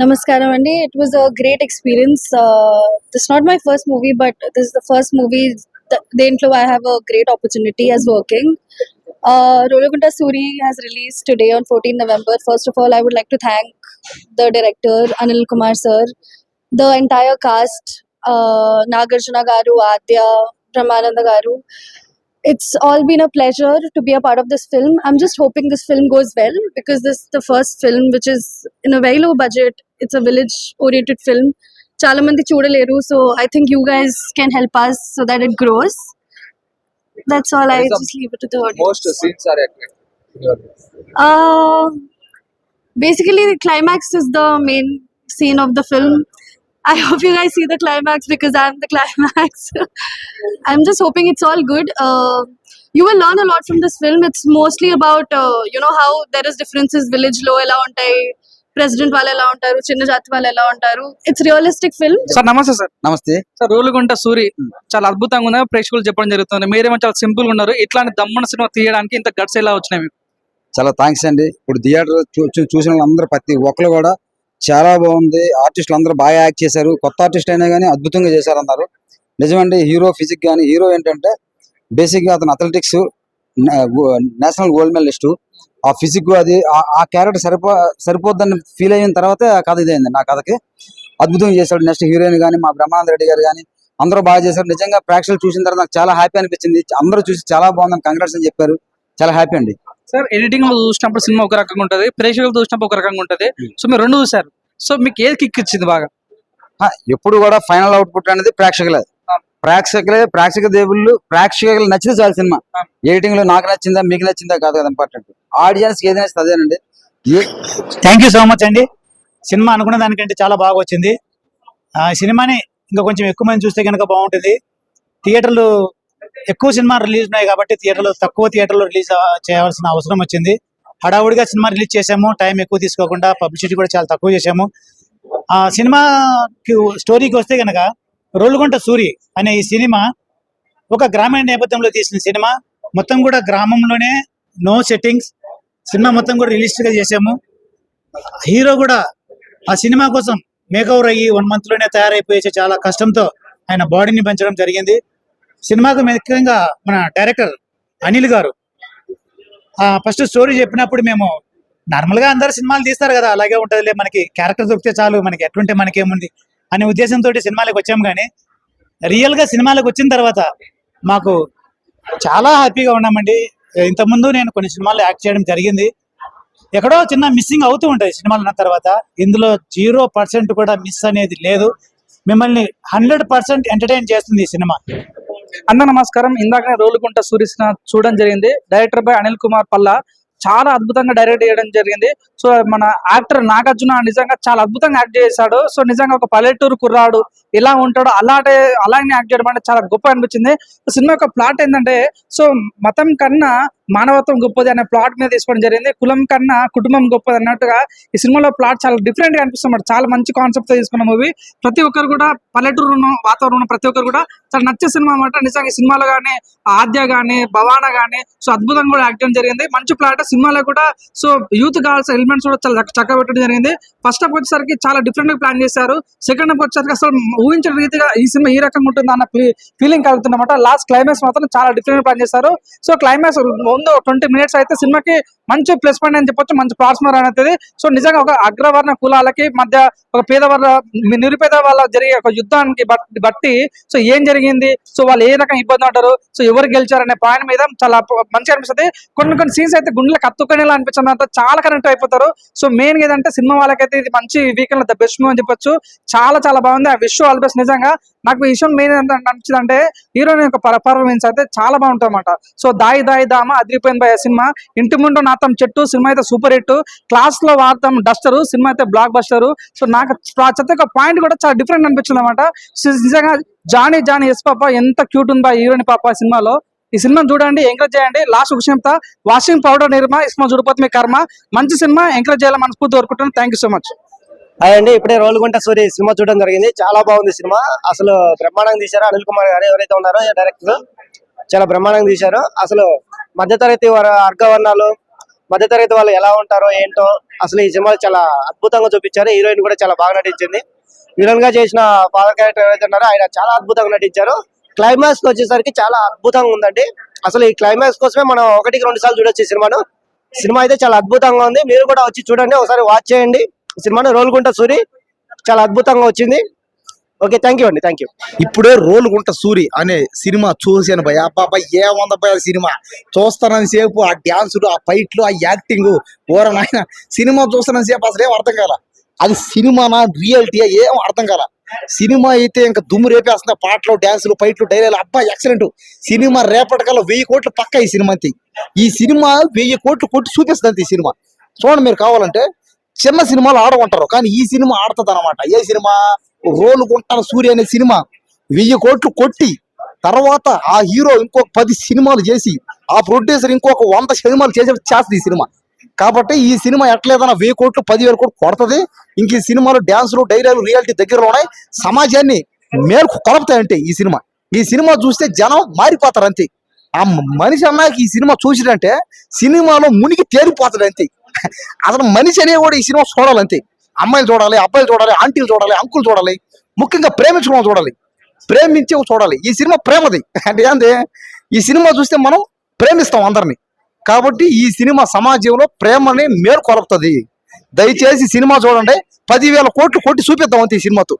Namaskaram Andy. It was a great experience. Uh, this is not my first movie, but this is the first movie the inflow I have a great opportunity as working. Uh, Rolokunda Suri has released today on 14 November. First of all, I would like to thank the director Anil Kumar sir, the entire cast, uh, Nagarjuna Garu, Adya, Brahmananda Garu, it's all been a pleasure to be a part of this film. I'm just hoping this film goes well because this is the first film which is in a very low budget. It's a village oriented film. Chalamandi Chudaleru. So I think you guys can help us so that it grows. That's all. I just leave it to the audience. Most scenes are acted. Uh, basically, the climax is the main scene of the film. I hope you guys see the climax because I'm the climax. I'm just hoping it's all good. Uh, you will learn a lot from this film. It's mostly about uh, you know how there is differences. Village లో ఎలా ఉంటాయి? President వాళ్ళు ఎలా ఉంటారు? చిన్న జాతి వాళ్ళు ఎలా ఉంటారు? ఇట్స్ రియలిస్టిక్ ఫిల్మ్ సార్ నమస్తే సార్ నమస్తే. సార్ రోలుగుంట సూరి చాలా అద్భుతంగా ఉంది ప్రేక్షకులు చెప్పడం జరుగుతుంది. మీరేమో చాలా సింపుల్గా ఉన్నారు. ఇట్లాంటి దమ్మన సినిమా తీయడానికి ఇంత గట్స్ ఎలా వచ్చినాయి మీకు? చాలా థ్యాంక్స్ అండి. ఇప్పుడు థియేటర్ చూసిన అందరూ ప్రతి ఒక్కరు కూడా చాలా బాగుంది. ఆర్టిస్టులు అందరూ బాగా యాక్ట్ చేశారు. కొత్త ఆర్టిస్ట్ అయినా కానీ అద్భుతంగా చేశారన్నారు నిజమండి హీరో ఫిజిక్ కానీ హీరో ఏంటంటే బేసిక్గా అతను అథ్లెటిక్స్ నేషనల్ గోల్డ్ మెడలిస్టు ఆ ఫిజిక్ అది ఆ- ఆ క్యారెక్టర్ సరిపో సరిపోద్దని ఫీల్ అయిన తర్వాత ఆ కథ ఇదైంది నా కథకి. అద్భుతంగా చేశాడు. నెక్స్ట్ హీరోయిన్ కానీ మా బ్రహ్మానంద రెడ్డి గారు కానీ అందరూ బాగా చేశారు. నిజంగా ప్రేక్షకులు చూసిన తర్వాత నాకు చాలా హ్యాపీ అనిపించింది. అందరూ చూసి చాలా బాగుందని కంగ్రాట్స్ అని చెప్పారు. చాలా హ్యాపీ అండి. సార్ ఎడిటింగ్లో చూసినప్పుడు సినిమా ఒక రకంగా ఉంటది ప్రేక్షకులు చూసినప్పుడు ఒక రకంగా ఉంటది. సో మీరు రెండు చూసారు. సో మీకు ఏది కిక్ ఇచ్చింది బాగా? ఆ, ఎప్పుడు కూడా ఫైనల్ అవుట్పుట్ అనేది ప్రేక్షకులే. ప్రేక్షకులే ప్రేక్షక దేవుళ్ళు ప్రేక్షకులు నచ్చింది చాలు సినిమా. ఎడిటింగ్లో నాకు నచ్చిందా మీకు నచ్చిందా కాదు కదా ఇంపార్టెంట్ ఆడియన్స్ ఏది నచ్చింది అదేనండి. థ్యాంక్ యూ సో మచ్ అండి. సినిమా అనుకున్న దానికంటే చాలా బాగా వచ్చింది. ఆ సినిమాని ఇంకా కొంచెం ఎక్కువ మంది చూస్తే కనుక బాగుంటుంది. థియేటర్లు ఎక్కువ సినిమా రిలీజ్ ఉన్నాయి కాబట్టి థియేటర్లో తక్కువ థియేటర్లో రిలీజ్ చేయాల్సిన అవసరం వచ్చింది. హడావుడిగా సినిమా రిలీజ్ చేసాము టైం ఎక్కువ తీసుకోకుండా పబ్లిసిటీ కూడా చాలా తక్కువ చేసాము ఆ సినిమాకి స్టోరీకి వస్తే కనుక రోలుగుంట సూరి అనే ఈ సినిమా ఒక గ్రామీణ నేపథ్యంలో తీసిన సినిమా. మొత్తం కూడా గ్రామంలోనే నో సెట్టింగ్స్ సినిమా మొత్తం కూడా రిలీజ్గా చేసాము హీరో కూడా ఆ సినిమా కోసం మేకవర్ అయ్యి వన్ మంత్లోనే తయారైపోయే చాలా కష్టంతో ఆయన బాడీని పెంచడం జరిగింది. సినిమాకు ముఖ్యంగా మన డైరెక్టర్ అనిల్ గారు ఆ ఫస్ట్ స్టోరీ చెప్పినప్పుడు మేము నార్మల్గా అందరు సినిమాలు తీస్తారు కదా అలాగే ఉంటదిలే మనకి క్యారెక్టర్ దొరికితే చాలు మనకి ఎట్లుంటే మనకేముంది అనే ఉద్దేశంతో సినిమాలకు వచ్చాము కానీ రియల్గా సినిమాలకు వచ్చిన తర్వాత మాకు చాలా హ్యాపీగా ఉన్నామండి. ఇంతకుముందు నేను కొన్ని సినిమాలు యాక్ట్ చేయడం జరిగింది. ఎక్కడో చిన్న మిస్సింగ్ అవుతూ ఉంటాయి సినిమాలు ఉన్న తర్వాత. ఇందులో జీరో పర్సెంట్ కూడా మిస్ అనేది లేదు. మిమ్మల్ని హండ్రెడ్ పర్సెంట్ ఎంటర్టైన్ చేస్తుంది ఈ సినిమా. అన్న నమస్కారం. ఇందాకనే రోలుగుంట సూరి చూడడం జరిగింది. డైరెక్టర్ బై అనిల్ కుమార్ పల్లా చాలా అద్భుతంగా డైరెక్ట్ చేయడం జరిగింది. సో మన యాక్టర్ నాగార్జున నిజంగా చాలా అద్భుతంగా యాక్ట్ చేశాడు. సో నిజంగా ఒక పల్లెటూరు కుర్రాడు ఎలా ఉంటాడో అలాంటి అలాగే యాక్ట్ చేయడం అంటే చాలా గొప్ప అనిపించింది. సినిమా యొక్క ప్లాట్ ఏంటంటే సో మతం కన్నా మానవత్వం గొప్పది అనే ప్లాట్ మీద తీసుకోవడం జరిగింది. కులం కన్నా కుటుంబం గొప్పది అన్నట్టుగా ఈ సినిమాలో ప్లాట్ చాలా డిఫరెంట్గా అనిపిస్తుంది చాలా మంచి కాన్సెప్ట్తో తీసుకున్న మూవీ ప్రతి ఒక్కరు కూడా పల్లెటూరు వాతావరణం ప్రతి ఒక్కరు కూడా చాలా నచ్చే సినిమా అన్నమాట. నిజంగా ఈ సినిమాలో కానీ ఆద్య గానీ భవానా గానీ సో అద్భుతంగా కూడా యాక్ట్ చేయడం జరిగింది. మంచి ప్లాట్ సినిమాలో కూడా సో యూత్ కావాల్సిన ఎలిమెంట్స్ కూడా చాలా చక్కగా పెట్టడం జరిగింది. ఫస్ట్ హాఫ్ వచ్చేసరికి చాలా డిఫరెంట్గా ప్లాన్ చేశారు. సెకండ్ హాఫ్ వచ్చేసరికి అసలు ఊహించిన రీతిగా ఈ సినిమా ఈ రకంగా ఉంటుంది అన్న ఫీలింగ్ కలుగుతుందన్నమాట లాస్ట్ క్లైమాక్స్ మాత్రం చాలా డిఫరెంట్ ప్లాన్ చేశారు. సో క్లైమాక్స్ ఉందో ట్వంటీ మినిట్స్ అయితే సినిమాకి మంచి ప్లస్ పాయింట్ అని చెప్పొచ్చు మంచి ప్లాట్స్మర్ అనేది సో నిజంగా ఒక అగ్రవర్ణ కులాలకి మధ్య ఒక పేదవర్ణ నిరుపేద వాళ్ళ జరిగే ఒక యుద్ధానికి బట్టి సో ఏం జరిగింది? సో వాళ్ళు ఏ రకం ఇబ్బంది ఉంటారు సో ఎవరు గెలిచారు అనే పాయింట్ మీద చాలా మంచిగా అనిపిస్తుంది. కొన్ని కొన్ని సీన్స్ అయితే గుండెలు కత్తుకునేలా అనిపించింది చాలా కనెక్ట్ అయిపోతారు. సో మెయిన్ ఏదంటే సినిమా వాళ్ళకైతే ఇది మంచి వీకెండ్ ద బెస్ట్ మూవీ అని చెప్పొచ్చు. చాలా చాలా బాగుంది. ఆ విషయం ఆల్ బెస్ట్ నిజంగా. నాకు ఈ విషయం మెయిన్ ఎంత అనిపించింది అంటే హీరోయిన్ యొక్క పర్ఫార్మెన్స్ అయితే చాలా బాగుంటుంది అనమాట సో దాయి దాయి దామ అదిరిపోయింది భయ సినిమా. ఇంటి ముందు నాతం చెట్టు సినిమా అయితే సూపర్ హిట్. క్లాస్లో వాడతాం డస్టర్ సినిమా అయితే బ్లాక్ బస్టర్ సో నాకు ప్రతి ఒక్క పాయింట్ కూడా చాలా డిఫరెంట్ అనిపించింది అనమాట నిజంగా జానీ జానీ ఎస్ పాప ఎంత క్యూట్ ఉంది బా హీరోయిన్ పాప సినిమాలో. ఈ సినిమా చూడండి ఎంకరేజ్ చేయండి. లాస్ట్ ఒక వాషింగ్ పౌడర్ నిర్మా సినిమా చూడిపోతే మీ కర్మ. మంచి సినిమా ఎంకరేజ్ చేయాలని మనస్ఫూర్తి కోరుకుంటున్నాను. Thank you so much hi అండి ఇప్పుడే రోలుగుంట సూరి సినిమా చూడడం జరిగింది. చాలా బాగుంది సినిమా. అసలు బ్రహ్మాండంగా తీశారు. అనిల్ కుమార్ గారు ఎవరైతే ఉన్నారో డైరెక్టర్ చాలా బ్రహ్మాండంగా తీశారు. అసలు మధ్యతరగతి వర- వర్గ వర్ణాలు మధ్యతరగతి వాళ్ళు ఎలా ఉంటారో ఏంటో అసలు ఈ సినిమా చాలా అద్భుతంగా చూపించారు. హీరోయిన్ కూడా చాలా బాగా నటించింది. విలన్గా చేసిన ఫాదర్ క్యారెక్టర్ ఎవరైతే ఉన్నారో ఆయన చాలా అద్భుతంగా నటించారు. క్లైమాక్స్ వచ్చేసరికి చాలా అద్భుతంగా ఉందండి. అసలు ఈ క్లైమాక్స్ కోసమే మనం ఒకటికి రెండు సార్లు చూడొచ్చు ఈ సినిమాను. సినిమా అయితే చాలా అద్భుతంగా ఉంది. మీరు కూడా వచ్చి చూడండి. ఒకసారి వాచ్ చేయండి. సినిమాను రోల్గుంట సూరి చాలా అద్భుతంగా వచ్చింది. ఓకే థ్యాంక్ యూ అండి థ్యాంక్ యూ ఇప్పుడే రోలుగుంట సూరి అనే సినిమా చూశాను భయ అబ్బాబా ఏముంది భయ సినిమా? చూస్తానని సేపు ఆ డ్యాన్సులు ఆ ఫైట్లు ఆ యాక్టింగ్ ఓర నాయన సినిమా చూస్తానని సేపు అసలు ఏం అర్థం కాల? అది సినిమానా రియాలిటీయా ఏం అర్థం కాల? సినిమా అయితే ఇంకా దుమ్ము రేపేస్తుంది పాటలు డ్యాన్సులు ఫైట్లు డైలాగ్ అబ్బా ఎక్సలెంట్ సినిమా రేపటికల్లా వెయ్యి కోట్లు పక్క ఈ సినిమా అంతే. ఈ సినిమా వెయ్యి కోట్లు కొట్టి చూపిస్తుంది ఈ సినిమా. చూడండి మీరు కావాలంటే చిన్న సినిమాలు ఆడకుంటారు కానీ ఈ సినిమా ఆడుతుంది అనమాట ఏ సినిమా? రోలు గుంటాను సూర్య అనే సినిమా. వెయ్యి కోట్లు కొట్టి తర్వాత ఆ హీరో ఇంకొక పది సినిమాలు చేసి ఆ ప్రొడ్యూసర్ ఇంకొక వంద సినిమాలు చేసే చేస్తుంది ఈ సినిమా. కాబట్టి ఈ సినిమా ఎట్లేదన్నా వెయ్యి కోట్లు పదివేల కోట్లు కొడుతుంది. ఇంక ఈ సినిమాలు డ్యాన్సులు డైరీలు రియాలిటీ దగ్గరలో ఉన్నాయి. సమాజాన్ని మేరకు కలుపుతాయంటే ఈ సినిమా. ఈ సినిమా చూస్తే జనం మారిపోతారు అంతే. ఆ మనిషి అన్నాకి ఈ సినిమా చూసిడంటే సినిమాలో మునిగి తేలిపోతాడు అంతే. అసలు మనిషి అనే కూడా ఈ సినిమా చూడాలంతే. అమ్మాయిలు చూడాలి అబ్బాయిలు చూడాలి ఆంటీలు చూడాలి అంకులు చూడాలి ముఖ్యంగా ప్రేమించుకోవడం చూడాలి. ప్రేమించి చూడాలి. ఈ సినిమా ప్రేమది. అంటే ఏంది? ఈ సినిమా చూస్తే మనం ప్రేమిస్తాం అందరిని. కాబట్టి ఈ సినిమా సమాజంలో ప్రేమని మేలుకొలుపుతుంది. దయచేసి సినిమా చూడండి. పదివేల కోట్లు కొట్టి చూపిద్దాం అంతే ఈ సినిమాతో.